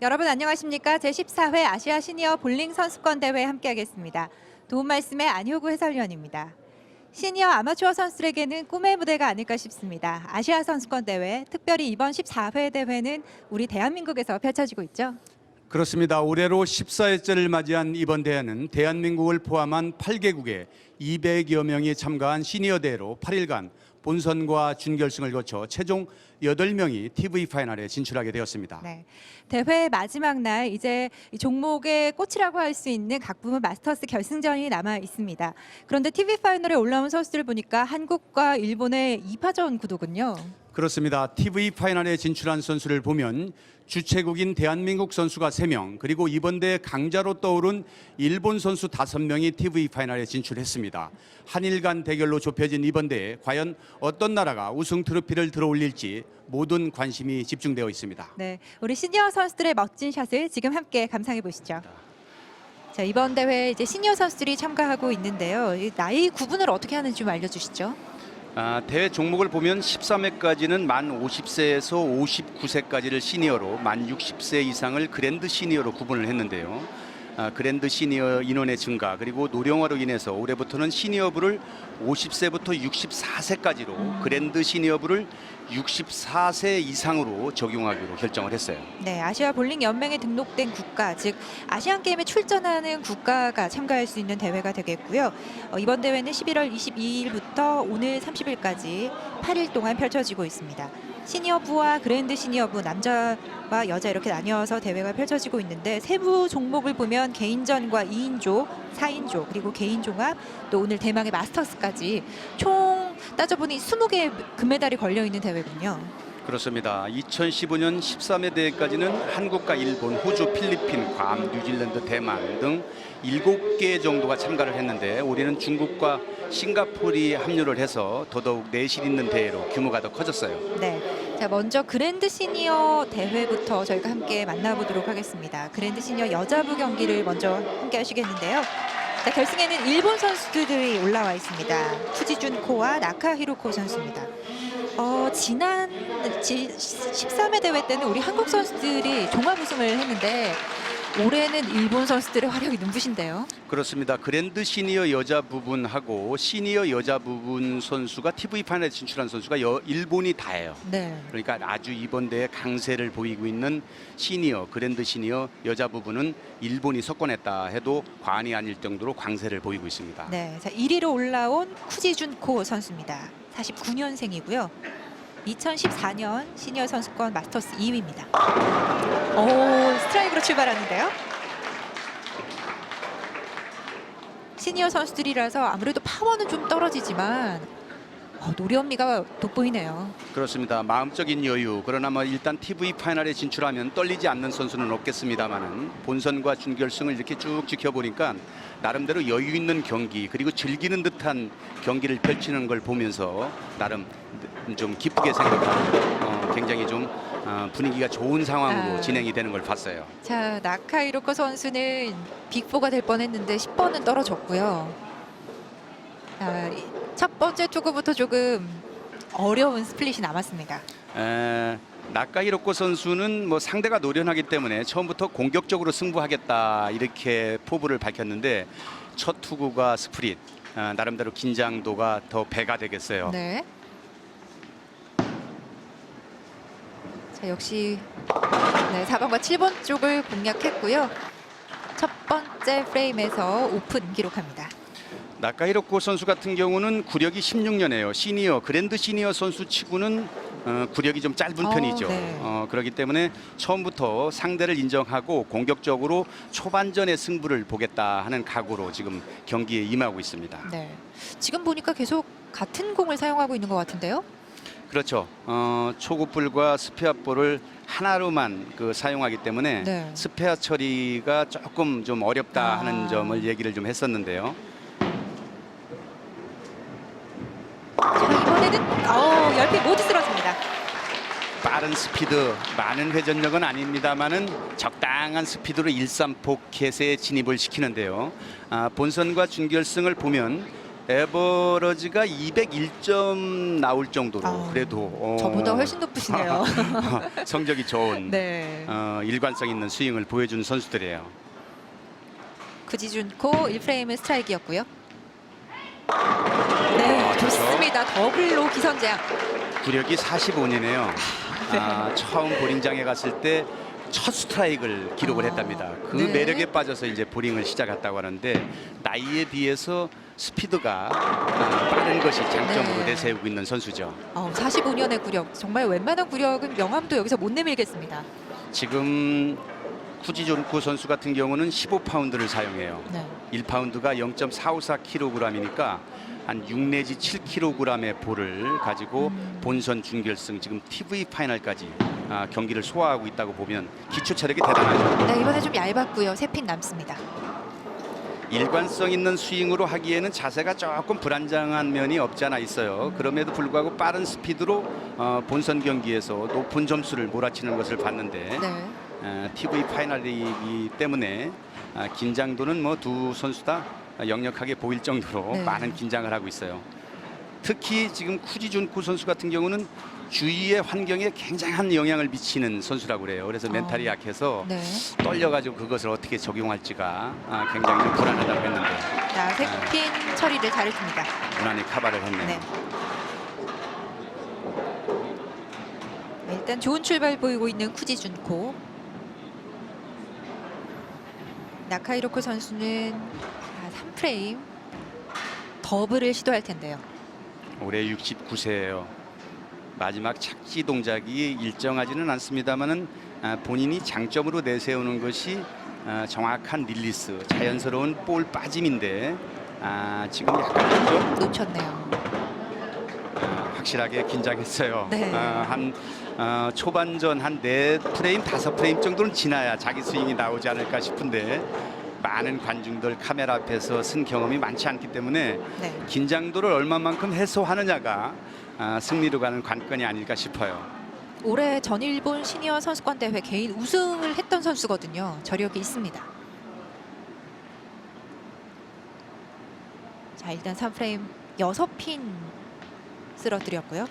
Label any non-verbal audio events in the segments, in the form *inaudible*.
여러분 안녕하십니까? 제14회 아시아 시니어 볼링 선수권 대회 함께하겠습니다. 도움 말씀의 안효구 해설위원입니다. 시니어 아마추어 선수들에게는 꿈의 무대가 아닐까 싶습니다. 아시아 선수권 대회, 특별히 이번 14회 대회는 우리 대한민국에서 펼쳐지고 있죠. 그렇습니다. 올해로 14회째를 맞이한 이번 대회는 대한민국을 포함한 8개국의 200여 명이 참가한 시니어 대회로 8일간 본선과 준결승을 거쳐 최종 8명이 TV 파이널에 진출하게 되었습니다. 네. 대회 마지막 날 이제 이 종목의 꽃이라고 할 수 있는 각 부문 마스터스 결승전이 남아 있습니다. 그런데 TV 파이널에 올라온 선수들 보니까 한국과 일본의 2파전 구도군요. 그렇습니다. TV 파이널에 진출한 선수를 보면 주최국인 대한민국 선수가 3명 그리고 이번 대회 강자로 떠오른 일본 선수 5명이 TV 파이널에 진출했습니다. 한일 간 대결로 좁혀진 이번 대회 과연 어떤 나라가 우승 트로피를 들어올릴지 모든 관심이 집중되어 있습니다. 네, 우리 시니어 선수들의 멋진 샷을 지금 함께 감상해 보시죠. 자, 이번 대회 이제 시니어 선수들이 참가하고 있는데요. 이 나이 구분을 어떻게 하는지 좀 알려주시죠. 아, 대회 종목을 보면 13회까지는 만 50세에서 59세까지를 시니어로 만 60세 이상을 그랜드 시니어로 구분을 했는데요. 아, 그랜드 시니어 인원의 증가 그리고 노령화로 인해서 올해부터는 시니어부를 50세부터 64세까지로 그랜드 시니어부를 64세 이상으로 적용하기로 결정을 했어요. 네, 아시아 볼링 연맹에 등록된 국가, 즉 아시안 게임에 출전하는 국가가 참가할 수 있는 대회가 되겠고요. 어, 이번 대회는 11월 22일부터 오늘 30일까지 8일 동안 펼쳐지고 있습니다. 시니어부와 그랜드 시니어부 남자와 여자 이렇게 나뉘어서 대회가 펼쳐지고 있는데 세부 종목을 보면 개인전과 2인조, 4인조 그리고 개인 종합 또 오늘 대망의 마스터스까지 총 따져보니 20개의 금메달이 걸려 있는 대회군요. 그렇습니다. 2015년 13회 대회까지는 한국과 일본, 호주, 필리핀, 괌, 뉴질랜드, 대만 등 7개 정도가 참가를 했는데 올해는 중국과 싱가포르이 합류를 해서 더더욱 내실 있는 대회로 규모가 더 커졌어요. 네. 자, 먼저 그랜드 시니어 대회부터 저희가 함께 만나보도록 하겠습니다. 그랜드 시니어 여자부 경기를 먼저 함께 하시겠는데요. 자, 결승에는 일본 선수들이 올라와 있습니다. 푸지준 코와 나카히로코 선수입니다. 어, 지난 지, 13회 대회 때는 우리 한국 선수들이 종합 우승을 했는데 올해는 일본 선수들의 화력이 눈부신데요. 그렇습니다. 그랜드 시니어 여자 부분하고 시니어 여자 부분 선수가 TV 파이널에 진출한 선수가 여, 일본이 다예요. 네. 그러니까 아주 이번 대회 강세를 보이고 있는 시니어 그랜드 시니어 여자 부분은 일본이 석권했다 해도 과언이 아닐 정도로 강세를 보이고 있습니다. 네, 자 1위로 올라온 쿠지준코 선수입니다. 49년생이고요. 2014년 시니어 선수권 마스터스 2위입니다. 오, 스트라이크로 출발하는데요. 시니어 선수들이라서 아무래도 파워는 좀 떨어지지만 어, 노련미가 돋보이네요. 그렇습니다. 마음적인 여유 그러나 뭐 일단 TV 파이널에 진출하면 떨리지 않는 선수는 없겠습니다만은 본선과 준결승을 이렇게 쭉 지켜보니까 나름대로 여유 있는 경기 그리고 즐기는 듯한 경기를 펼치는 걸 보면서 나름 좀 기쁘게 생각하고 어, 굉장히 좀 어, 분위기가 좋은 상황으로 아. 진행이 되는 걸 봤어요. 자, 나카 이로코 선수는 빅4가 될 뻔했는데 10번은 떨어졌고요. 자, 이- 첫 번째 투구부터 조금 어려운 스플릿이 남았습니다. 에, 나카히로코 선수는 뭐 상대가 노련하기 때문에 처음부터 공격적으로 승부하겠다 이렇게 포부를 밝혔는데 첫 투구가 스프릿 아, 나름대로 긴장도가 더 배가 되겠어요. 네. 자, 역시 네, 4번과 7번 쪽을 공략했고요. 첫 번째 프레임에서 오픈 기록합니다. 나카히로코 선수 같은 경우는 구력이 16년이에요. 시니어 그랜드 시니어 선수 치고는 어, 구력이 좀 짧은 어, 편이죠. 네. 어, 그렇기 때문에 처음부터 상대를 인정하고 공격적으로 초반전의 승부를 보겠다 하는 각오로 지금 경기에 임하고 있습니다. 네. 지금 보니까 계속 같은 공을 사용하고 있는 것 같은데요. 그렇죠. 어, 초급볼과 스페어볼을 하나로만 그 사용하기 때문에 네. 스페어 처리가 조금 좀 어렵다 아. 하는 점을 얘기를 좀 했었는데요. 자, 이번에는 어, 10개 모두 쓰러집니다. 빠른 스피드, 많은 회전력은 아닙니다만은 적당한 스피드로 1, 3 포켓에 진입을 시키는데요. 아, 본선과 준결승을 보면 에버러지가 201점 나올 정도로 아우, 그래도 어, 저보다 훨씬 높으시네요. *laughs* 성적이 좋은 네. 어, 일관성 있는 스윙을 보여준 선수들이에요. 구지준코 1프레임은 스트라이크였고요. 네, 아. 좋습니다. 더블로 기선제압. 구력이 45년이에요. 아, 처음 보링장에 갔을 때 첫 스트라이크를 기록을 아, 했답니다. 그 네. 매력에 빠져서 이제 보링을 시작했다고 하는데 나이에 비해서 스피드가 아, 빠른 것이 장점으로 네. 내세우고 있는 선수죠. 어, 45년의 구력. 정말 웬만한 구력은 명함도 여기서 못 내밀겠습니다. 지금 쿠지존코 선수 같은 경우는 15파운드를 사용해요. 네. 1파운드가 0.454kg이니까 한 6 내지 7kg의 볼을 가지고 음. 본선 준결승 지금 TV 파이널까지 아, 경기를 소화하고 있다고 보면 기초 체력이 대단하죠. 네, 이번에 좀 얇았고요. 세 핀 남습니다. 일관성 있는 스윙으로 하기에는 자세가 조금 불안정한 면이 없지 않아 있어요. 그럼에도 불구하고 빠른 스피드로 어, 본선 경기에서 높은 점수를 몰아치는 것을 봤는데 네. 어, TV 파이널이기 때문에 아, 긴장도는 뭐 두 선수 다 역력하게 보일 정도로 네. 많은 긴장을 하고 있어요. 특히 지금 쿠지준쿠 선수 같은 경우는 주위의 환경에 굉장한 영향을 미치는 선수라고 그래요. 그래서 어. 멘탈이 약해서 네. 떨려가지고 그것을 어떻게 적용할지가 아, 굉장히 좀 불안하다고 했는데 자, 세핀 처리를 잘했습니다. 무난히 카바를 했네요. 네. 일단 좋은 출발 보이고 있는 쿠지준코. 나카이로코 선수는 아, 3프레임 더블을 시도할 텐데요. 올해 69세예요. 마지막 착지 동작이 일정하지는 않습니다만은 아, 본인이 장점으로 내세우는 것이 아, 정확한 릴리스, 자연스러운 볼 빠짐인데 아, 지금 약간 좀 놓쳤네요. 아, 확실하게 긴장했어요. 네. 아, 한 어, 초반전 한 네 프레임, 다섯 프레임 정도는 지나야 자기 스윙이 나오지 않을까 싶은데 많은 관중들 카메라 앞에서 쓴 경험이 많지 않기 때문에 네. 긴장도를 얼마만큼 해소하느냐가 아, 승리로 가는 관건이 아닐까 싶어요. 올해 전일본 시니어 선수권 대회 개인 우승을 했던 선수거든요. 저력이 있습니다. 자, 일단 3프레임 6핀 쓰러뜨렸고요.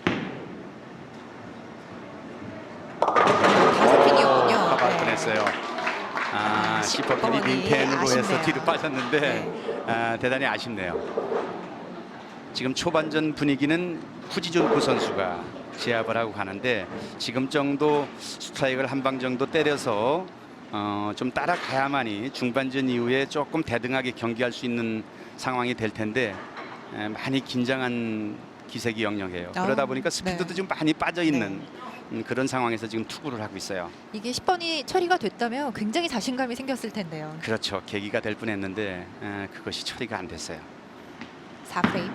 다섯 핀이었군요. 가발 네. 뻔했어요. 아, 아, 시퍼핀이 링펜으로 해서. 뒤로 빠졌는데 네. 아, 대단히 아쉽네요. 지금 초반전 분위기는 후지존코 선수가 제압을 하고 가는데 지금 정도 스트라이크를 한 방 정도 때려서 어, 좀 따라가야만이 중반전 이후에 조금 대등하게 경기할 수 있는 상황이 될 텐데 에, 많이 긴장한 기색이 역력해요. 아, 그러다 보니까 스피드도 네. 좀 많이 빠져 있는 네. 음, 그런 상황에서 지금 투구를 하고 있어요. 이게 10번이 처리가 됐다면 굉장히 자신감이 생겼을 텐데요. 그렇죠. 계기가 될 뻔했는데 에, 그것이 처리가 안 됐어요. 4프레임.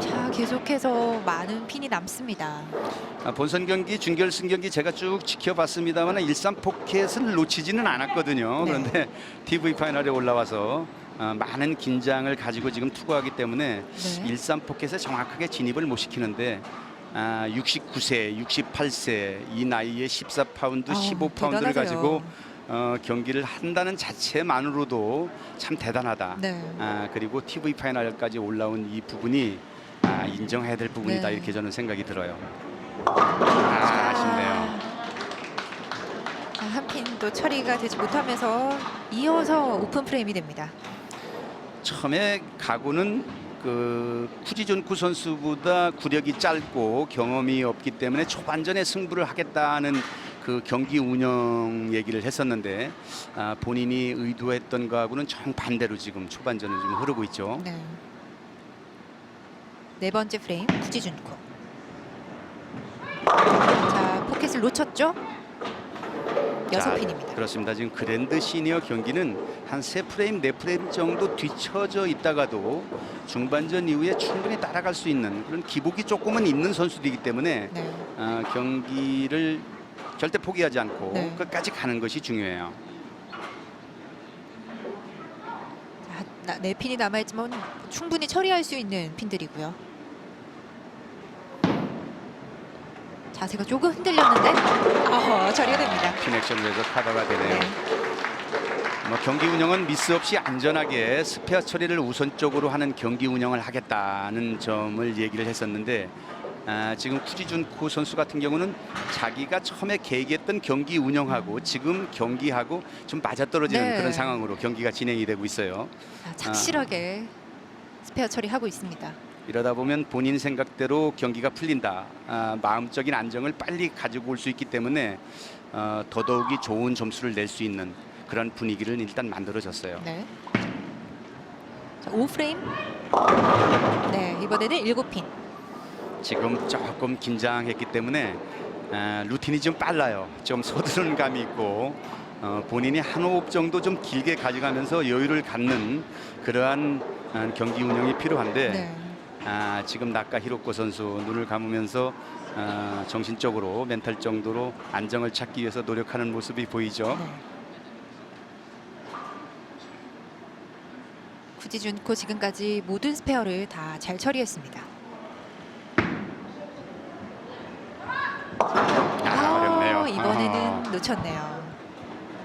자, 계속해서 많은 핀이 남습니다. 아, 본선 경기, 준결승 경기 제가 쭉 지켜봤습니다만 일산 포켓을 놓치지는 않았거든요. 네. 그런데 *laughs* TV 파이널에 올라와서 아, 많은 긴장을 가지고 지금 투구하기 때문에 네. 일산 포켓에 정확하게 진입을 못 시키는데 아, 69세, 68세 이 나이에 14파운드, 아우, 15파운드를 대단하세요. 가지고 어, 경기를 한다는 자체만으로도 참 대단하다. 네. 아, 그리고 TV 파이널까지 올라온 이 부분이 아, 인정해야 될 부분이다 네. 이렇게 저는 생각이 들어요. 아, 아쉽네요. 자, 한 핀도 처리가 되지 못하면서 이어서 오픈 프레임이 됩니다. 처음에 가구는 그 쿠지존쿠 선수보다 구력이 짧고 경험이 없기 때문에 초반전에 승부를 하겠다는 그 경기 운영 얘기를 했었는데 아, 본인이 의도했던 거하고는 정반대로 지금 초반전은 좀 흐르고 있죠. 네. 네 번째 프레임 구지준코. 자, 포켓을 놓쳤죠? 여섯 자, 핀입니다. 그렇습니다. 지금 그랜드 시니어 경기는 한 세 프레임, 네 프레임 정도 뒤쳐져 있다가도 중반전 이후에 충분히 따라갈 수 있는 그런 기복이 조금은 있는 선수들이기 때문에 네. 어, 경기를 절대 포기하지 않고 네. 끝까지 가는 것이 중요해요. 자, 네 핀이 남아있지만 충분히 처리할 수 있는 핀들이고요. 자세가 조금 흔들렸는데 아, 처리가 됩니다. 피넥션으로 해서 카바가 되네요. 네. 뭐 경기 운영은 미스 없이 안전하게 스페어 처리를 우선적으로 하는 경기 운영을 하겠다는 점을 얘기를 했었는데 아, 지금 쿠지준코 선수 같은 경우는 자기가 처음에 계획했던 경기 운영하고 지금 경기하고 좀 맞아떨어지는 네. 그런 상황으로 경기가 진행이 되고 있어요. 자, 착실하게 스페어 처리하고 있습니다. 이러다 보면 본인 생각대로 경기가 풀린다. 아, 마음적인 안정을 빨리 가지고 올 수 있기 때문에 어, 더더욱이 좋은 점수를 낼 수 있는 그런 분위기를 일단 만들어졌어요. 네. 자, 5프레임. 네, 이번에는 7핀. 지금 조금 긴장했기 때문에 아, 루틴이 좀 빨라요. 좀 서두른 감이 있고 어, 본인이 한 호흡 정도 좀 길게 가져가면서 여유를 갖는 그러한 아, 경기 운영이 필요한데 네. 아, 지금 나카 히로코 선수 눈을 감으면서 아, 정신적으로 멘탈 정도로 안정을 찾기 위해서 노력하는 모습이 보이죠. 네. 구지준코 지금까지 모든 스페어를 다 잘 처리했습니다. 아, 어렵네요. 이번에는 아. 놓쳤네요.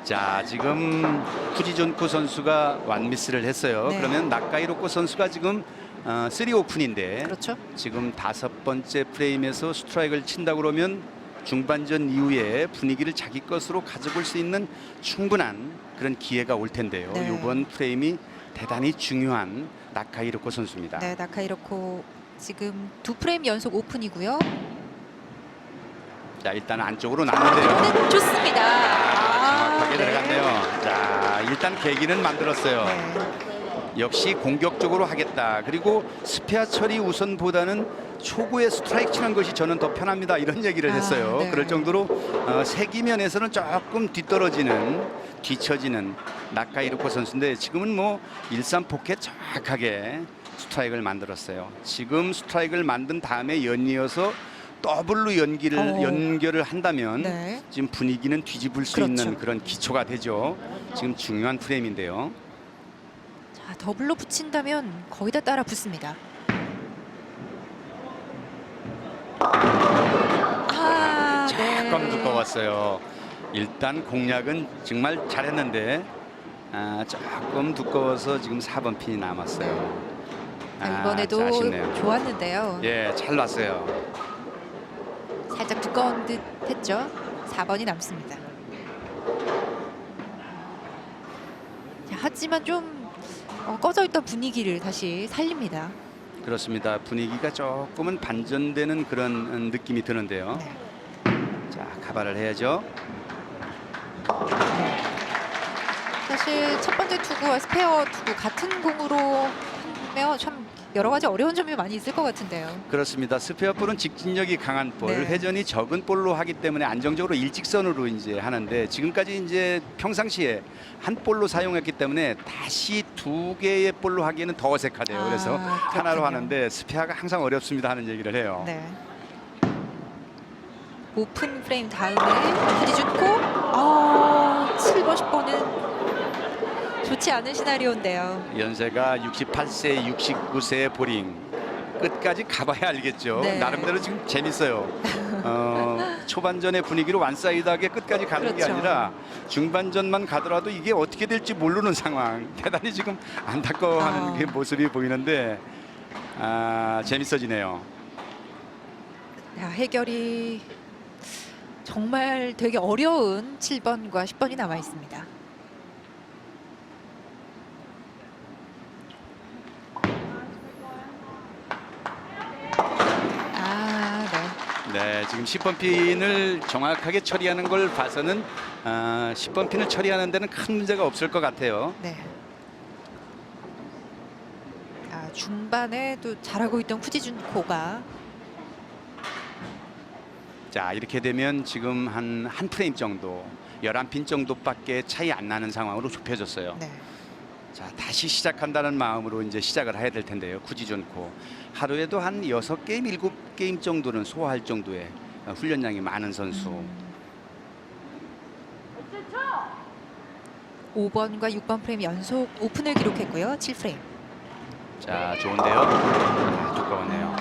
자 지금 쿠지존코 선수가 완미스를 했어요. 네. 그러면 나카이로코 선수가 지금 어, 3 오픈인데 그렇죠. 지금 다섯 번째 프레임에서 스트라이크를 친다 그러면 중반전 이후에 분위기를 자기 것으로 가져볼 수 있는 충분한 그런 기회가 올 텐데요. 네. 이번 프레임이 대단히 중요한 나카이로코 선수입니다. 네, 나카이로코 지금 두 프레임 연속 오픈이고요. 자 일단 안쪽으로 났는데요. 네, 좋습니다. 아, 정확하게 네. 들어갔네요. 자 일단 계기는 만들었어요. 네. 역시 공격적으로 하겠다. 그리고 스페어 처리 우선보다는 초구에 스트라이크 치는 것이 저는 더 편합니다. 이런 얘기를 아, 했어요. 네. 그럴 정도로 어, 세기면에서는 조금 뒤떨어지는 뒤처지는 나카이루코 선수인데 지금은 뭐 일산 포켓 정확하게 스트라이크를 만들었어요. 지금 스트라이크를 만든 다음에 연이어서 더블로 연기를 어. 연결을 한다면 네. 지금 분위기는 뒤집을 수 그렇죠. 있는 그런 기초가 되죠. 지금 중요한 프레임인데요. 자, 더블로 붙인다면 거의 다 따라 붙습니다. 아, 조금 두꺼웠어요. 일단 공략은 정말 잘했는데 아, 조금 두꺼워서 지금 4번 핀이 남았어요. 자, 아, 이번에도 아쉽네요. 좋았는데요. 예, 잘 놨어요. 살짝 두꺼운 듯 했죠. 4번이 남습니다. 자, 하지만 좀 어, 꺼져 있던 분위기를 다시 살립니다. 그렇습니다. 분위기가 조금은 반전되는 그런 음, 느낌이 드는데요. 네. 자, 가발을 해야죠. 사실 첫 번째 투구와 스페어 투구 같은 공으로 하면 참 여러 가지 어려운 점이 많이 있을 것 같은데요. 그렇습니다. 스페어 볼은 직진력이 강한 볼, 네. 회전이 적은 볼로 하기 때문에 안정적으로 일직선으로 이제 하는데 지금까지 이제 평상시에 한 볼로 사용했기 때문에 다시 두 개의 볼로 하기에는 더 어색하대요. 아, 그래서 하나로 그렇군요. 하는데 스페어가 항상 어렵습니다 하는 얘기를 해요. 네. 오픈 프레임 다음에 부디준코 아 7번 10번은 좋지 않은 시나리오인데요. 연세가 68세, 69세의 보링 끝까지 가봐야 알겠죠. 네. 나름대로 지금 재밌어요. 어, 초반전의 분위기로 완사이드하게 끝까지 가는 게 그렇죠. 아니라 중반전만 가더라도 이게 어떻게 될지 모르는 상황. *laughs* 대단히 지금 안타까워하는 아. 그 모습이 보이는데 아, 재밌어지네요. 야, 해결이 정말 되게 어려운 7번과 10번이 남아 있습니다. 아, 네. 네, 지금 10번 핀을 정확하게 처리하는 걸 봐서는 아, 10번 핀을 처리하는 데는 큰 문제가 없을 것 같아요. 네. 아, 중반에 또 잘하고 있던 쿠지준 코가 자 이렇게 되면 지금 한 한 프레임 정도 11핀 정도밖에 차이 안 나는 상황으로 좁혀졌어요. 네. 자 다시 시작한다는 마음으로 이제 시작을 해야 될 텐데요. 굳이 좋고 하루에도 한 여섯 게임 일곱 게임 정도는 소화할 정도의 어, 훈련량이 많은 선수. 음. 5번과 6번 프레임 연속 오픈을 기록했고요. 7프레임. 자 좋은데요. 아, 두꺼웠네요.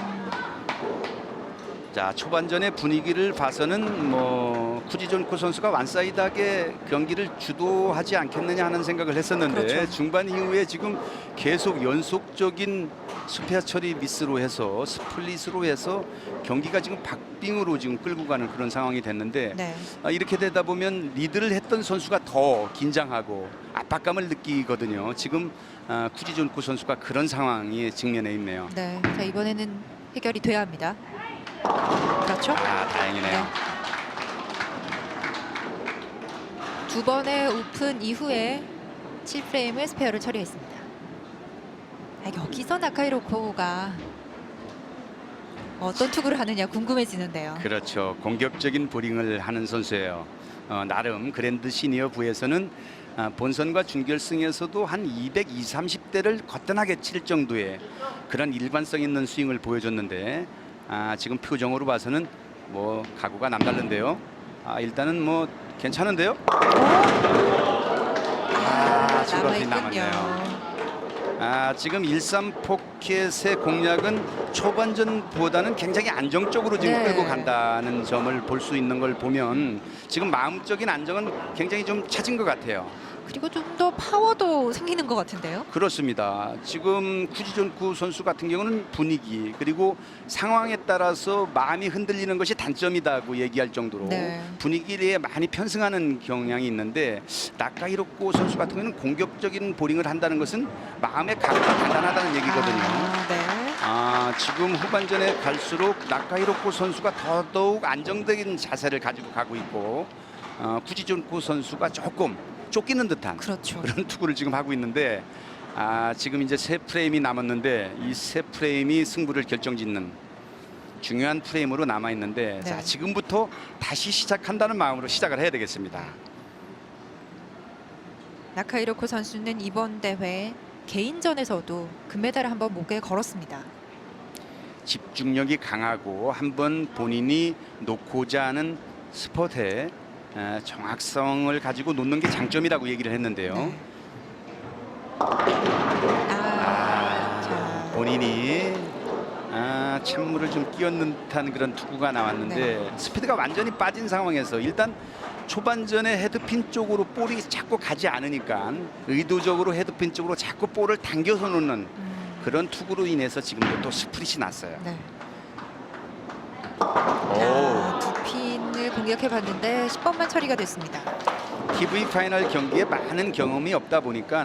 자 초반전의 분위기를 봐서는 뭐 쿠지존코 선수가 완사이드하게 경기를 주도하지 않겠느냐 하는 생각을 했었는데 그렇죠. 중반 이후에 지금 계속 연속적인 스페어 처리 미스로 해서 스플릿으로 해서 경기가 지금 박빙으로 지금 끌고 가는 그런 상황이 됐는데 네. 아, 이렇게 되다 보면 리드를 했던 선수가 더 긴장하고 압박감을 느끼거든요. 지금 아, 쿠지존코 선수가 그런 상황이 직면해 있네요. 네. 자, 이번에는 해결이 돼야 합니다. 그렇죠? 아 다행이네요. 두 번의 오픈 이후에 7프레임을 스페어를 처리했습니다. 아, 여기서 나카이로코가 어떤 투구를 하느냐 궁금해지는데요. 그렇죠. 공격적인 보링을 하는 선수예요. 어, 나름 그랜드 시니어 부에서는 아, 본선과 준결승에서도 한 200, 2, 30대를 거뜬하게 칠 정도의 그런 일관성 있는 스윙을 보여줬는데 아, 지금 표정으로 봐서는 뭐 각오가 남다른데요. 아, 일단은 뭐 괜찮은데요. 아, 슬로틀이 남았네요. 아, 지금 13 포켓의 공략은 초반전보다는 굉장히 안정적으로 지금 네. 끌고 간다는 점을 볼 수 있는 걸 보면 지금 마음적인 안정은 굉장히 좀 찾은 것 같아요. 그리고 좀 더 파워도 생기는 것 같은데요. 그렇습니다. 지금 쿠지존쿠 선수 같은 경우는 분위기 그리고 상황에 따라서 마음이 흔들리는 것이 단점이다고 얘기할 정도로 네. 분위기에 많이 편승하는 경향이 있는데 나카히로코 선수 같은 경우는 공격적인 보링을 한다는 것은 마음의 각오가 단단하다는 얘기거든요. 아, 네. 아, 지금 후반전에 갈수록 나카히로코 선수가 더더욱 안정적인 자세를 가지고 가고 있고 어, 쿠지존쿠 선수가 조금 쫓기는 듯한 그렇죠. 그런 투구를 지금 하고 있는데 아, 지금 이제 세 프레임이 남았는데 이 세 프레임이 승부를 결정짓는 중요한 프레임으로 남아 있는데 네. 자, 지금부터 다시 시작한다는 마음으로 시작을 해야 되겠습니다. 나카이로코 선수는 이번 대회 개인전에서도 금메달을 한번 목에 걸었습니다. 집중력이 강하고 한번 본인이 놓고자 하는 스포트의 아, 정확성을 가지고 놓는 게 장점이라고 얘기를 했는데요. 네. 아, 아, 자, 본인이 아, 찬물을 좀 끼얹는 듯한 그런 투구가 나왔는데 네. 스피드가 완전히 빠진 상황에서 일단 초반전에 헤드핀 쪽으로 볼이 자꾸 가지 않으니까 의도적으로 헤드핀 쪽으로 자꾸 볼을 당겨서 놓는 음, 그런 투구로 인해서 지금도 또 스프릿이 났어요. 네. 오. 자, 두 핀을 공략해 봤는데 10번만 처리가 됐습니다. TV 파이널 경기에 많은 경험이 없다 보니까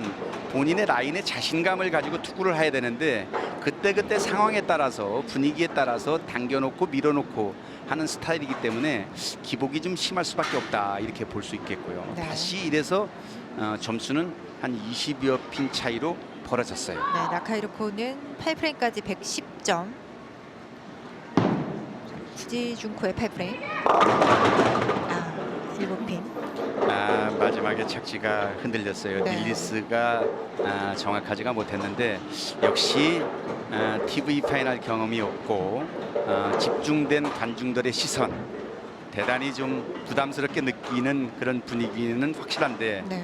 본인의 라인에 자신감을 가지고 투구를 해야 되는데 그때그때 상황에 따라서 분위기에 따라서 당겨놓고 밀어놓고 하는 스타일이기 때문에 기복이 좀 심할 수밖에 없다 이렇게 볼 수 있겠고요. 네. 다시 이래서 어, 점수는 한 20여 핀 차이로 벌어졌어요. 네, 나카이로코는 8프레임까지 110점. 후지 준코의 8프레임. 아, 7핀. 아, 마지막에 착지가 흔들렸어요. 네. 릴리스가 아, 정확하지가 못했는데 역시 아, TV 파이널 경험이 없고 아, 집중된 관중들의 시선 대단히 좀 부담스럽게 느끼는 그런 분위기는 확실한데 네.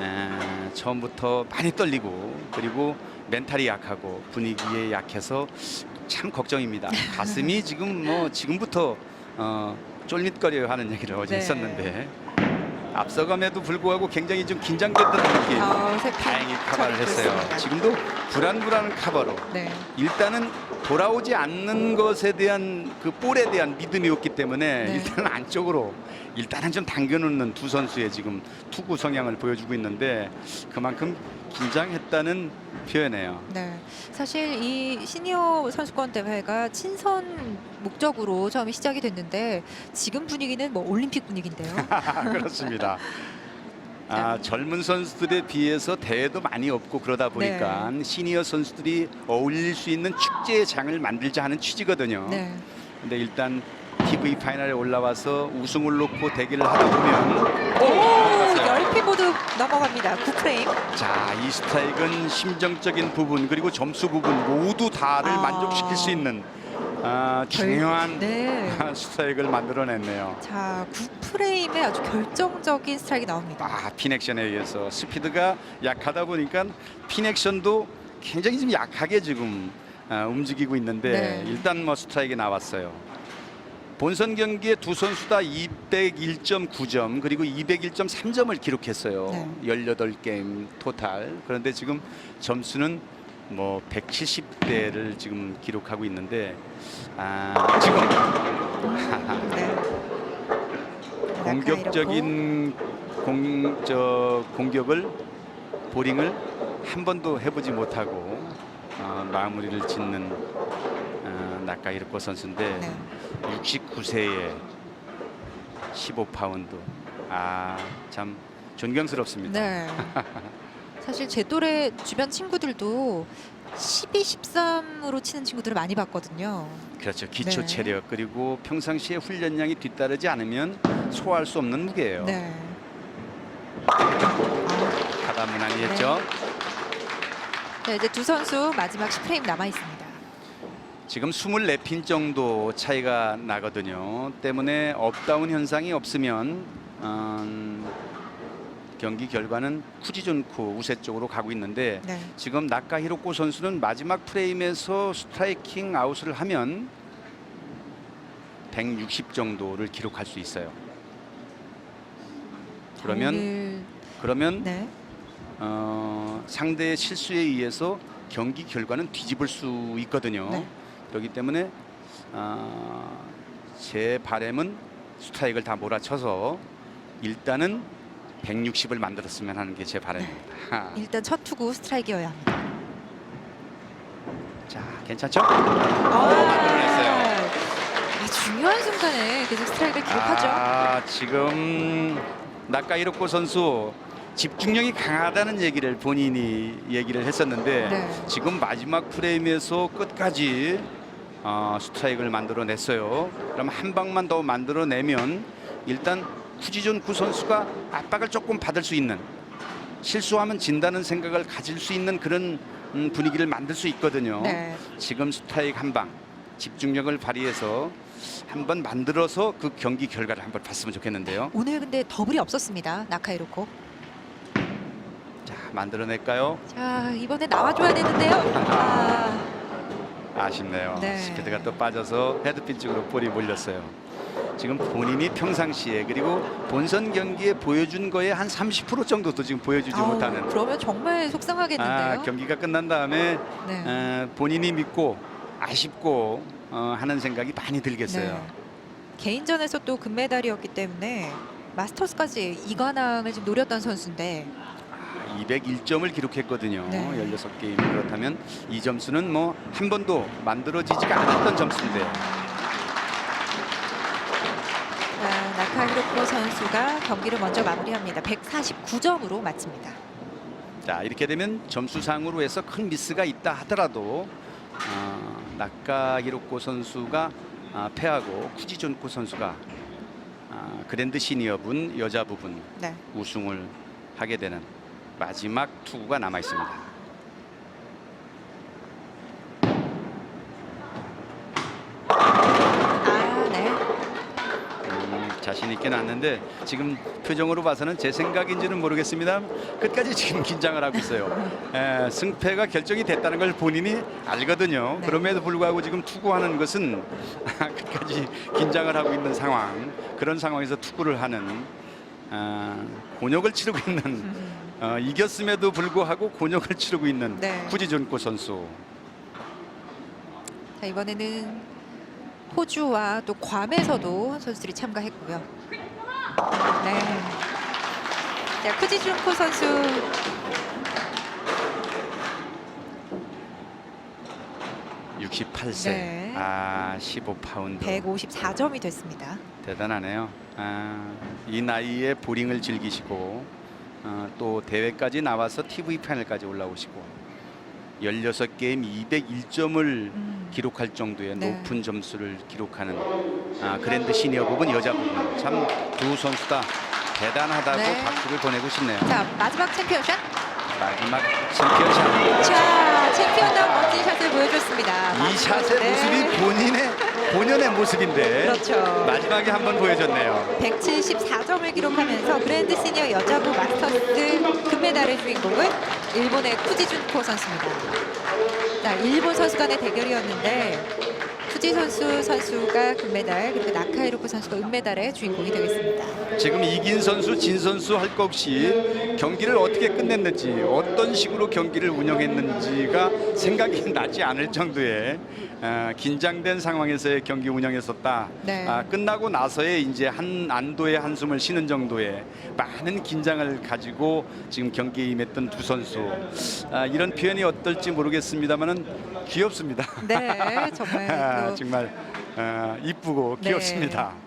아, 처음부터 많이 떨리고 그리고 멘탈이 약하고 분위기에 약해서 참 걱정입니다. *laughs* 가슴이 지금 뭐 지금부터 어, 쫄깃거려요 하는 얘기를 어제 네. 했었는데 앞서감에도 불구하고 굉장히 좀 긴장됐던 느낌. 아, 다행히 커버를 했어요. 지금도 불안불안한 커버로 네. 일단은 돌아오지 않는 것에 대한 그 볼에 대한 믿음이 없기 때문에 네. 일단은 안쪽으로 일단은 좀 당겨놓는 두 선수의 지금 투구 성향을 보여주고 있는데 그만큼 긴장했다는 표현이에요. 네. 사실 이 시니어 선수권 대회가 친선 목적으로 처음에 시작이 됐는데 지금 분위기는 뭐 올림픽 분위기인데요. *laughs* 그렇습니다. 아, 젊은 선수들에 비해서 대회도 많이 없고 그러다 보니까 시니어 선수들이 어울릴 수 있는 축제의 장을 만들자 하는 취지거든요. 네. 근데 일단 TV 파이널에 올라와서 우승을 놓고 대결을 하다 보면 오. 10핀 모두 넘어갑니다. 9프레임. 자, 이 스타일은 심정적인 부분 그리고 점수 부분 모두 다를 아. 만족시킬 수 있는 아, 중요한 네. *laughs* 스타일을 만들어냈네요. 자, 9프레임에 아주 결정적인 스트라이크 나옵니다. 아, 핀액션에 의해서 스피드가 약하다 보니까 핀액션도 굉장히 좀 약하게 지금 아, 움직이고 있는데 네. 일단 뭐 스트라이크 나왔어요. 본선 경기에 두 선수 다 201.9점 그리고 201.3점을 기록했어요. 네. 18게임 토탈. 그런데 지금 점수는 뭐 170대를 지금 기록하고 있는데 아, 지금 네. 공격적인 공, 저, 공격을 보링을 한 번도 해보지 못하고 어, 마무리를 짓는 어, 나카히르코 선수인데 네. 69세에 15파운드 아 참 존경스럽습니다. 네. *laughs* 사실 제 또래 주변 친구들도 12, 13으로 치는 친구들을 많이 봤거든요. 그렇죠. 기초 네. 체력 그리고 평상시에 훈련량이 뒤따르지 않으면 소화할 수 없는 무게예요. 네. 아, 가다 무난히했죠. 네, 이제 두 선수 마지막 10프레임 남아 있습니다. 지금 24핀 정도 차이가 나거든요. 때문에 업다운 현상이 없으면 음, 경기 결과는 쿠지존코 우세 쪽으로 가고 있는데 네. 지금 나카히로코 선수는 마지막 프레임에서 스트라이킹 아웃을 하면 160 정도를 기록할 수 있어요. 그러면 오늘, 그러면 네. 어, 상대의 실수에 의해서 경기 결과는 뒤집을 수 있거든요. 네. 그렇기 때문에 어, 제 바램은 스트라이크를 다 몰아쳐서 일단은 160을 만들었으면 하는 게 제 바람입니다. 하. 일단 첫 투구 스트라이크여야 합니다. 자, 괜찮죠? 아, 만들어냈어요. 아, 중요한 순간에 계속 스트라이크를 기록하죠. 아, 지금 나카이로코 선수 집중력이 강하다는 얘기를 본인이 얘기를 했었는데 네. 지금 마지막 프레임에서 끝까지 어, 스트라이크를 만들어냈어요. 그럼 한 방만 더 만들어내면 일단 쿠지존쿠 선수가 압박을 조금 받을 수 있는 실수하면 진다는 생각을 가질 수 있는 그런 음, 분위기를 만들 수 있거든요. 네. 지금 스트라이크 한방 집중력을 발휘해서 한번 만들어서 그 경기 결과를 한번 봤으면 좋겠는데요. 오늘 근데 더블이 없었습니다. 나카이로코. 자 만들어낼까요? 자 이번에 나와줘야 되는데요. 아, *laughs* 아쉽네요. 네. 스피드가 또 빠져서 헤드핀 쪽으로 볼이 몰렸어요. 지금 본인이 평상시에 그리고 본선 경기에 보여준 거에 한 30% 정도도 지금 보여주지 아우, 못하는 그러면 정말 속상하겠는데요. 아, 경기가 끝난 다음에 네. 어, 본인이 믿고 아쉽고 어, 하는 생각이 많이 들겠어요. 네. 개인전에서 또 금메달이었기 때문에 마스터스까지 이관왕을 지금 노렸던 선수인데 201점을 기록했거든요. 네. 16게임 그렇다면 이 점수는 뭐 한 번도 만들어지지가 않았던 점수인데 자, 나 카히로코 선수가 경기를 먼저 마무리합니다. 149점으로 마칩니다. 자 이렇게 되면 점수상으로 해서 큰 미스가 있다 하더라도 어, 나카 히로코 선수가 아, 패하고 쿠지존코 선수가 아, 그랜드 시니어 분 여자 부분 네. 우승을 하게 되는 마지막 투구가 남아 있습니다. 아, 네. 음, 자신 있게 났는데 지금 표정으로 봐서는 제 생각인지는 모르겠습니다. 끝까지 지금 긴장을 하고 있어요. 에, 승패가 결정이 됐다는 걸 본인이 알거든요. 네. 그럼에도 불구하고 지금 투구하는 것은 *laughs* 끝까지 긴장을 하고 있는 상황. 그런 상황에서 투구를 하는 아, 곤욕을 치르고 있는 음, 어, 이겼음에도 불구하고 곤욕을 치르고 있는 네. 후지존코 선수. 자, 이번에는 호주와 또 괌에서도 선수들이 참가했고요. 네. 자, 쿠지준코 선수 68세. 네. 아, 15파운드. 154점이 됐습니다. 대단하네요. 아, 이 나이에 보링을 즐기시고 어, 또 대회까지 나와서 TV 패널까지 올라오시고 16게임 201점을 음. 기록할 정도의 네. 높은 점수를 기록하는 아, 그랜드 시니어 부분 여자 부분 참 두 선수 다 대단하다고 네. 박수를 보내고 싶네요. 자, 마지막 챔피언샷. 마지막 챔피언샷. 자, 챔피언다운 멋진 샷을 보여줬습니다. 이 샷의 네. 모습이 본인의 본연의 모습인데 그렇죠. 마지막에 한번 보여줬네요. 174점을 기록하면서 그랜드 시니어 여자부 마스터스 금메달의 주인공은 일본의 쿠지준코 선수입니다. 자, 일본 선수 간의 대결이었는데 수지 선수 선수가 금메달 그리고 나카이로코 선수가 은메달의 주인공이 되겠습니다. 지금 이긴 선수, 진 선수 할 것 없이 경기를 어떻게 끝냈는지, 어떤 식으로 경기를 운영했는지가 생각이 *laughs* 나지 않을 정도의 어, 긴장된 상황에서의 경기 운영했었다. 네. 아, 끝나고 나서의 이제 한 안도의 한숨을 쉬는 정도의 많은 긴장을 가지고 지금 경기에 임했던 두 선수. 아, 이런 표현이 어떨지 모르겠습니다만은 귀엽습니다. 네, 정말 *laughs* 아, 또 정말 어, 이쁘고 네. 귀엽습니다.